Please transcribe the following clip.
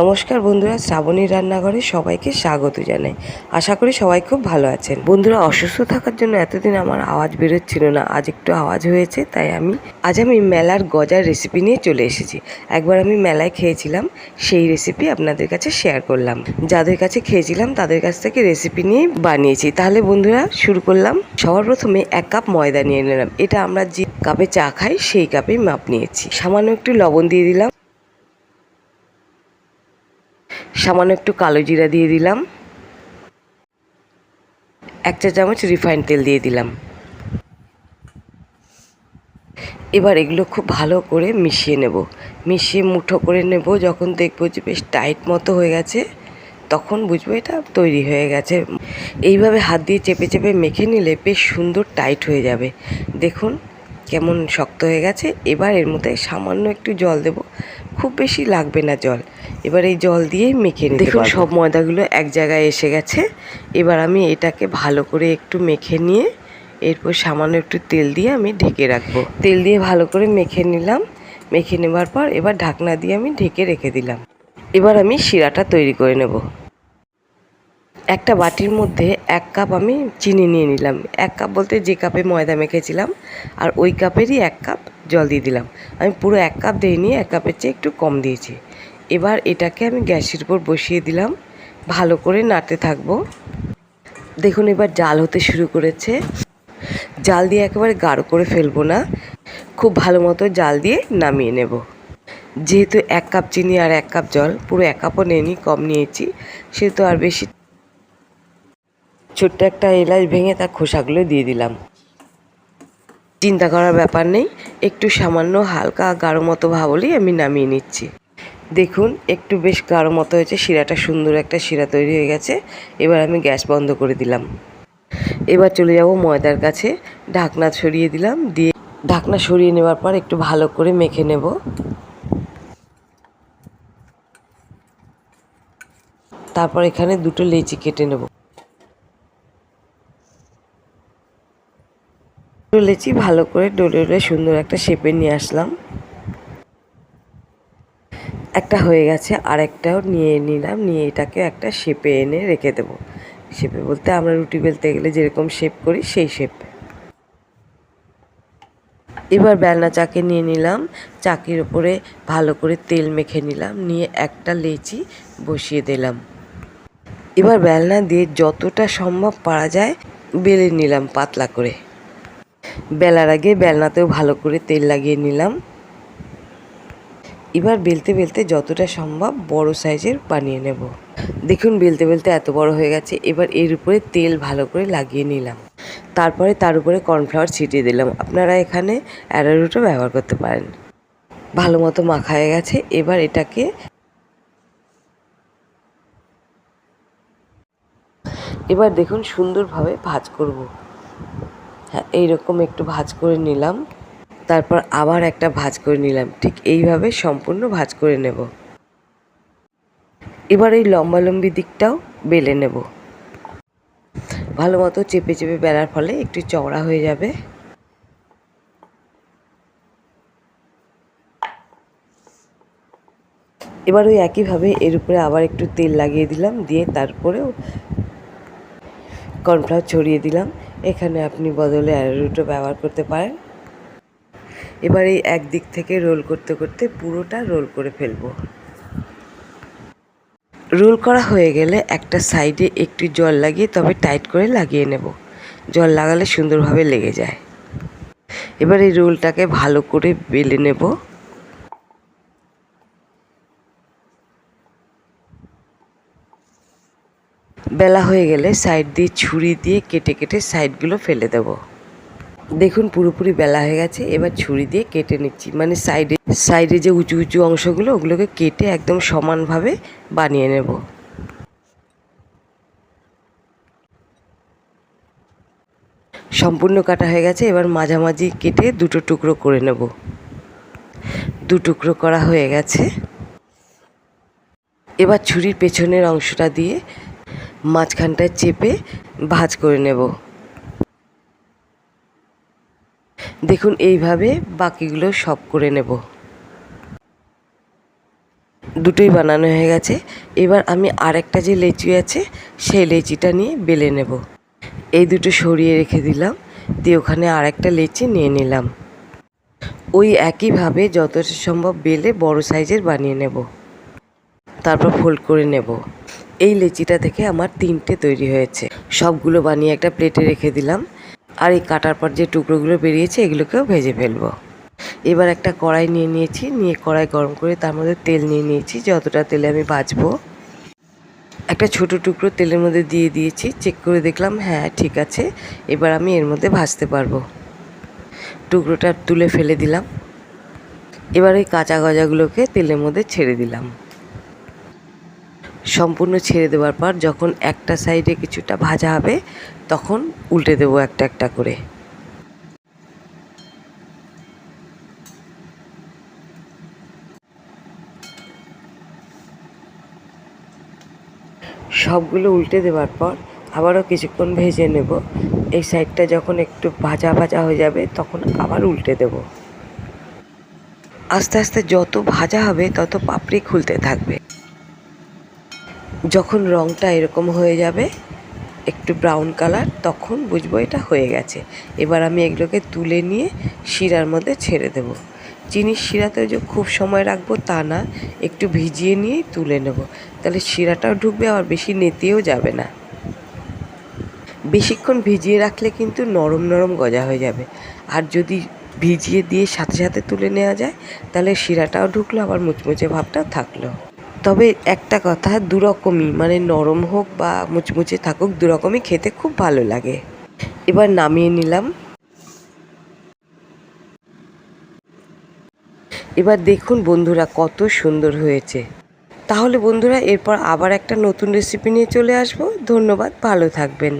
নমস্কার বন্ধুরা শ্রাবণী রান্নাঘরে সবাইকে স্বাগত জানাই। আশা করি সবাই খুব ভালো আছেন। বন্ধুরা, অসুস্থ থাকার জন্য এতদিন আমার আওয়াজ বেরোচ্ছিল না, আজ একটু আওয়াজ হয়েছে, তাই আমি, আজ আমি মেলার গজার রেসিপি নিয়ে চলে এসেছি। একবার আমি মেলায় খেয়েছিলাম, সেই রেসিপি আপনাদের কাছে শেয়ার করলাম। যাদের কাছে খেয়েছিলাম, তাদের কাছ থেকে রেসিপি নিয়ে বানিয়েছি। তাহলে বন্ধুরা, শুরু করলাম। সবার প্রথমে এক কাপ ময়দা নিয়ে নিলাম। এটা আমরা যে কাপে চা খাই, সেই কাপেই মাপ নিয়েছি। সামান্য একটু লবণ দিয়ে দিলাম। সামান্য একটু কালো জিরা দিয়ে দিলাম। এক চা চামচ রিফাইন তেল দিয়ে দিলাম। এবার এগুলো খুব ভালো করে মিশিয়ে নেব। মিশিয়ে মুঠো করে নেব, যখন দেখব যে বেশ টাইট মতো হয়ে গেছে, তখন বুঝব এটা তৈরি হয়ে গেছে। এইভাবে হাত দিয়ে চেপে চেপে মেখে নিলে বেশ সুন্দর টাইট হয়ে যাবে। দেখুন কেমন শক্ত হয়ে গেছে। এবার এর মধ্যে সামান্য একটু জল দেব। খুব বেশি লাগবে না জল। এবার এই জল দিয়েই মেখে নিতে দেখুন সব ময়দাগুলো এক জায়গায় এসে গেছে। এবার আমি এটাকে ভালো করে একটু মেখে নিয়ে এরপর সামান্য একটু তেল দিয়ে আমি ঢেকে রাখব। তেল দিয়ে ভালো করে মেখে নিলাম। মেখে নেবার পর এবার ঢাকনা দিয়ে আমি ঢেকে রেখে দিলাম। এবার আমি শিরাটা তৈরি করে নেব। একটা বাটির মধ্যে এক কাপ আমি চিনি নিয়ে নিলাম। এক কাপ বলতে যে কাপে ময়দা মেখেছিলাম আর ওই কাপেরই এক কাপ জল দিয়ে দিলাম। আমি পুরো এক কাপ দিয়ে নিয়ে এক কাপের চেয়ে একটু কম দিয়েছি। এবার এটাকে আমি গ্যাসের উপর বসিয়ে দিলাম। ভালো করে নাড়তে থাকব। দেখুন, এবার জাল হতে শুরু করেছে। জাল দিয়ে একেবারে গাঢ় করে ফেলব না। খুব ভালো মতো জাল দিয়ে নামিয়ে নেব। যেহেতু এক কাপ চিনি আর এক কাপ জল, পুরো এক কাপও নেয়নি কম নিয়েছি, সেহেতু আর বেশি ছোট্ট একটা এলাচ ভেঙে তার খোসাগুলো দিয়ে দিলাম। চিন্তা করার ব্যাপার নেই, একটু সামান্য হালকা গাঢ় মতো ভাবলেই আমি নামিয়ে নিচ্ছি। দেখুন, একটু বেশ গাঢ় মতো হয়েছে, শিরাটা সুন্দর একটা শিরা তৈরি হয়ে গেছে। এবার আমি গ্যাস বন্ধ করে দিলাম। এবার চলে যাব ময়দার কাছে। ঢাকনা সরিয়ে দিলাম, দিয়ে ঢাকনা সরিয়ে নেওয়ার পর একটু ভালো করে মেখে নেব। তারপর এখানে দুটো লেচি কেটে নেব। লেচি ভালো করে ডলে ডলে সুন্দর একটা শেপে নিয়ে আসলাম। একটা হয়ে গেছে আর একটাও নিয়ে নিলাম, নিয়ে এটাকে একটা শেপে এনে রেখে দেবো। শেপে বলতে আমরা রুটি বেলতে গেলে যেরকম শেপ করি সেই শেপ এবার বেলনা চাকে নিয়ে নিলাম, চাকির ওপরে ভালো করে তেল মেখে নিলাম, নিয়ে একটা লেচি বসিয়ে দিলাম। এবার বেলনা দিয়ে যতটা সম্ভব পারা যায় বেলে নিলাম পাতলা করে। বেলার আগে বেলনাতেও ভালো করে তেল লাগিয়ে নিলাম। এবার বেলতে বেলতে যতটা সম্ভব বড় সাইজের বানিয়ে নেব। দেখুন, বেলতে বেলতে এত বড় হয়ে গেছে, এবার এর উপরে তেল ভালো করে লাগিয়ে নিলাম। তারপরে তার উপরে কর্নফ্লাওয়ার ছিটিয়ে দিলাম। আপনারা এখানে অ্যারারুটও ব্যবহার করতে পারেন। ভালো মতো মাখা হয়ে গেছে, এবার এটাকে এবার দেখুন সুন্দরভাবে ভাজ করব। হ্যাঁ এইরকম একটু ভাজ করে নিলাম। তারপর আবার একটা ভাজ করে নিলাম। ঠিক এইভাবে সম্পূর্ণ ভাজ করে নেব। এবার এই লম্বালম্বি দিকটাও বেলে নেব। ভালো মতো চেপে চেপে বেলার ফলে একটু চওড়া হয়ে যাবে। এবার ওই একইভাবে এর উপরে আবার একটু তেল লাগিয়ে দিলাম, দিয়ে তারপরেও কর্নফ্লাওয়ার ছড়িয়ে দিলাম। এখানে আপনি বদলে অ্যারোরুটও ব্যবহার করতে পারেন। এবার এই একদিক থেকে রোল করতে করতে পুরোটা রোল করে ফেলব। রোল করা হয়ে গেলে একটা সাইডে একটু জল লাগিয়ে তবে টাইট করে লাগিয়ে নেব। জল লাগালে সুন্দরভাবে লেগে যায়। এবার এই রোলটাকে ভালো করে বেলে নেব। বেলা হয়ে গেলে সাইড দিয়ে ছুরি দিয়ে কেটে কেটে সাইডগুলো ফেলে দেব। দেখুন, পুরোপুরি বেলা হয়ে গেছে। এবার ছুরি দিয়ে কেটে নিচ্ছি। মানে সাইডে সাইডে যে উঁচু উঁচু অংশগুলো, ওগুলোকে কেটে একদম সমানভাবে বানিয়ে নেব। সম্পূর্ণ কাটা হয়ে গেছে। এবার মাঝামাঝি কেটে দুটো টুকরো করে নেব। দু টুকরো করা হয়ে গেছে। এবার ছুরির পেছনের অংশটা দিয়ে মাঝখানটায় চেপে ভাজ করে নেব। দেখুন, এইভাবে বাকিগুলো সব করে নেব। দুটোই বানানো হয়ে গেছে। এবার আমি আরেকটা যে লেচি আছে, সেই লেচিটা নিয়ে বেলে নেব। এই দুটো সরিয়ে রেখে দিলাম, দিয়ে ওখানে আরেকটা লেচি নিয়ে নিলাম। ওই একইভাবে যতটা সম্ভব বেলে বড় সাইজের বানিয়ে নেব। তারপর ফোল্ড করে নেব। এই লেচিটা থেকে আমার তিনটে তৈরি হয়েছে। সবগুলো বানিয়ে একটা প্লেটে রেখে দিলাম। আর এই কাটার পর যে টুকরোগুলো বেরিয়েছে, এগুলোকেও ভেজে ফেলব। এবার একটা কড়াই নিয়ে নিয়েছি, নিয়ে কড়াই গরম করে তার মধ্যে তেল নিয়ে নিয়েছি, যতটা তেলে আমি ভাজবো। একটা ছোট টুকরো তেলের মধ্যে দিয়ে দিয়েছি, চেক করে দেখলাম হ্যাঁ ঠিক আছে, এবার আমি এর মধ্যে ভাজতে পারব। টুকরোটা তুলে ফেলে দিলাম। এবার ওই কাঁচা গজাগুলোকে তেলের মধ্যে ছেড়ে দিলাম। সম্পূর্ণ ছেড়ে দেওয়ার পর যখন একটা সাইডে কিছুটা ভাজা হবে, তখন উল্টে দেবো একটা একটা করে। সবগুলো উল্টে দেওয়ার পর আবারও কিছুক্ষণ ভেজে নেব। এই সাইডটা যখন একটু ভাজা ভাজা হয়ে যাবে, তখন আবার উল্টে দেব। আস্তে আস্তে যত ভাজা হবে, তত পাপড়ি খুলতে থাকবে। যখন রঙটা এরকম হয়ে যাবে, একটু ব্রাউন কালার তখন বুঝব এটা হয়ে গেছে। এবার আমি এগুলোকে তুলে নিয়ে শিরার মধ্যে ছেড়ে দেব। চিনির শিরাতে যে খুব সময় রাখব তা না, একটু ভিজিয়ে নিয়েই তুলে নেব। তাহলে শিরাটাও ঢুকবে, আবার বেশি নেতিয়েও যাবে না। বেশিক্ষণ ভিজিয়ে রাখলে কিন্তু নরম নরম গজা হয়ে যাবে। আর যদি ভিজিয়ে দিয়ে সাথে সাথে তুলে নেওয়া যায়, তাহলে শিরাটাও ঢুকলো, আবার মুচমুচে ভাবটাও থাকল। তবে একটা কথা, দুরকমই মানে নরম হোক বা মুচমুচে থাকুক, দুরকমই খেতে খুব ভালো লাগে। এবার নামিয়ে নিলাম। এবার দেখুন বন্ধুরা কত সুন্দর হয়েছে। তাহলে বন্ধুরা, এরপর আবার একটা নতুন রেসিপি নিয়ে চলে আসব। ধন্যবাদ, ভালো থাকবেন।